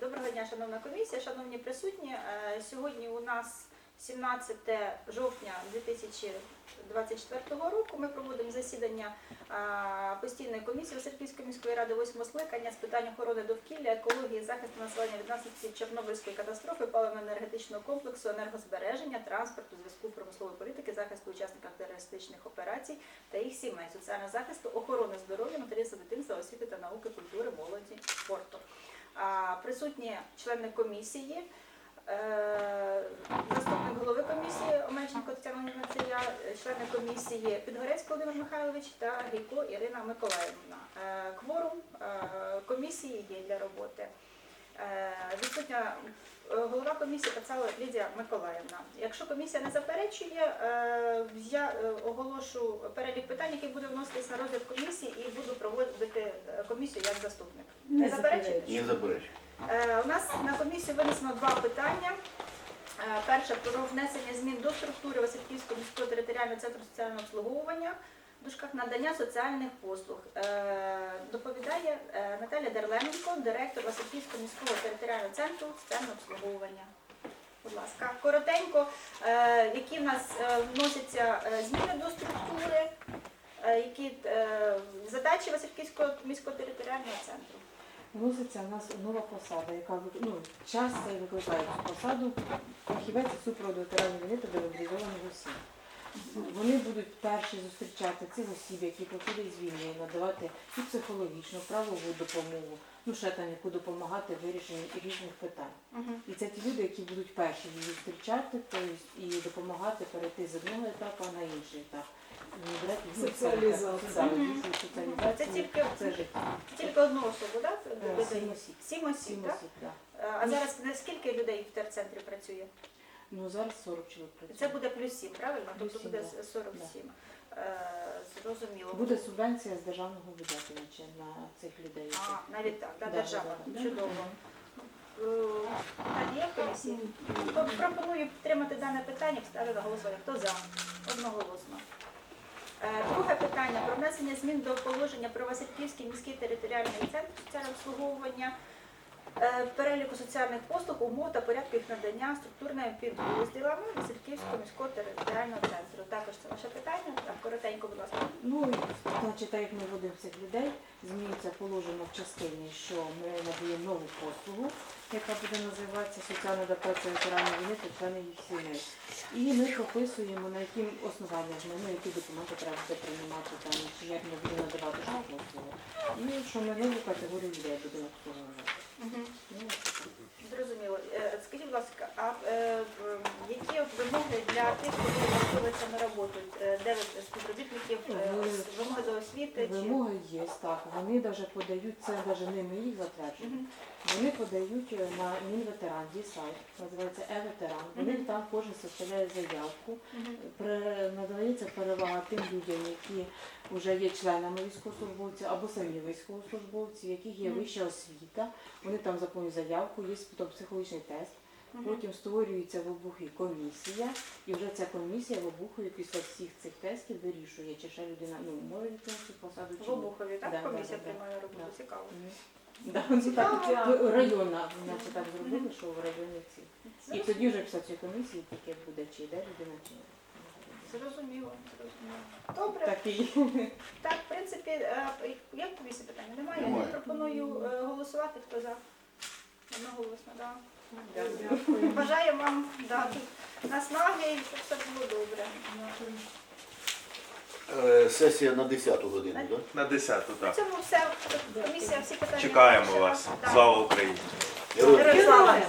Доброго дня, шановна комісія, шановні присутні. Е, Сьогодні у нас 17 жовтня 2024 року. Ми проводимо засідання е, постійної комісії Васильківської міської ради 8 скликання з питань охорони довкілля, екології, захисту населення від наслідків Чорнобильської катастрофи, паливно-енергетичного комплексу, енергозбереження, транспорту, зв'язку промислової політики, захисту учасників терористичних операцій та їх сімей, соціального захисту, охорони здоров'я, материнства, дитинства, освіти та науки, культури, молоді, спорту. Присутні члени комісії, е, заступник голови комісії Омельченко Тетяна Леонідівна, це я, е, члени комісії Підгорецький Володимир Михайлович та Гейко Ірина Миколаївна. Е, Кворум е, комісії є для роботи. Відсутня голова комісії Пацало Лідія Миколаївна. Якщо комісія не заперечує, я оголошу перелік питань, які буде вноситись на розгляд комісії, і буду проводити комісію як заступник. Не заперечуєте? Не заперечую. Е, У нас на комісію винесено два питання. Е, Перше про внесення змін до структури Васильківського міського територіального центру соціального обслуговування в дужках надання соціальних послуг. Е, Доповідає е, Наталя Дерлененко, директор Васильківського міського територіального центру соціального обслуговування. Будь ласка, коротенько, е, які в нас е, вносяться е, зміни до структури, е, які е, задачі Васильківського міського територіального центру. Вноситься в нас нова посада, яка ну, час цей викликає цю посаду фахівець супроводу ветеранів війни та демобілізованих осіб. Вони будуть перші зустрічати цих осіб, які проходять з війни, надавати і психологічну, правову допомогу, ну ще там яку допомагати в вирішенні різних питань. Мгм. І це ті люди, які будуть перші зустрічати, тобто і допомагати перейти з одного етапу на інший етап. Ну, Соціалізація. Це тільки- це. Тільки одну особу, так? Е, Сім осіб. Так? Е, А зараз скільки людей в терцентрі працює? Ну зараз 40 чоловік працює. Це буде плюс сім, правильно? Плюс Тобто буде да. 47. Е, Зрозуміло. Буде субвенція з державного бюджету наче, на цих людей. А, навіть так, да, Да, держава. да. Чудово. Так, є комісії? Пропоную підтримати дане питання, на голосування. Хто за? Одноголосно. Е, Друге питання про внесення змін до положення про Васильківський міський територіальний центр соціального обслуговування, е, переліку соціальних послуг, умов та порядку їх надання структурними підрозділами Васильківського міського територіального центру. Також це ваше питання. Так, коротенько, будь ласка. Ну, значить, так як ми вводимо людей, змінюється положення в частині, що ми надаємо нову послугу, яка буде називатися соціальна адаптація ветеранів війни та членів їх сімей. І ми прописуємо, на яким основаннях ми, ну, які документи треба буде приймати, там, чи як ми будемо надавати що послугу. І що ми нову категорію людей будемо обслуговувати. Ну. Зрозуміло. Е, Скажіть, будь ласка, а е, в- які вимоги для тих, хто влаштовується на роботу? Е, Де ви співробітників е, Ви- ос- вимоги? Чи... Вимоги є, так. Вони навіть подають, це навіть не ми їх затверджуємо. Мгм. Вони подають е, на Мінветеран, сайт, називається е-ветеран. Вони Мгм. там кожен составляє заявку. Мгм. При- Надається перевага тим людям, які вже є членами військовослужбовців або самі військовослужбовці, в яких є Мгм. вища освіта. Вони там заповнюють заявку, є потім психологічний тест. Потім створюється в обухі комісія, і вже ця комісія в обухові після всіх цих тестів вирішує, чи ще людина ну, може цю посаду чи В. Обухові, так? Да, да, Комісія да, приймає роботу. да. Цікаво. Да, ну, так, Цікаво. районна, значить так зробили, що в районі ці. І тоді вже після цієї комісії таке буде, чи йде людина, чи ні. Зрозуміло, зрозуміло. Добре. Такий. Так, в принципі, е, в комісії питання? Немає? Немає. Пропоную е, голосувати. Хто за? Одноголосно, так. Дякую. Бажаю вам дати наснаги, і щоб все було добре. Е, Сесія на 10 годину, так? На 10 На так. цьому все. Комісія всі питання. Чекаємо вас. Да. Слава Україні! Героям Героям слава! Героям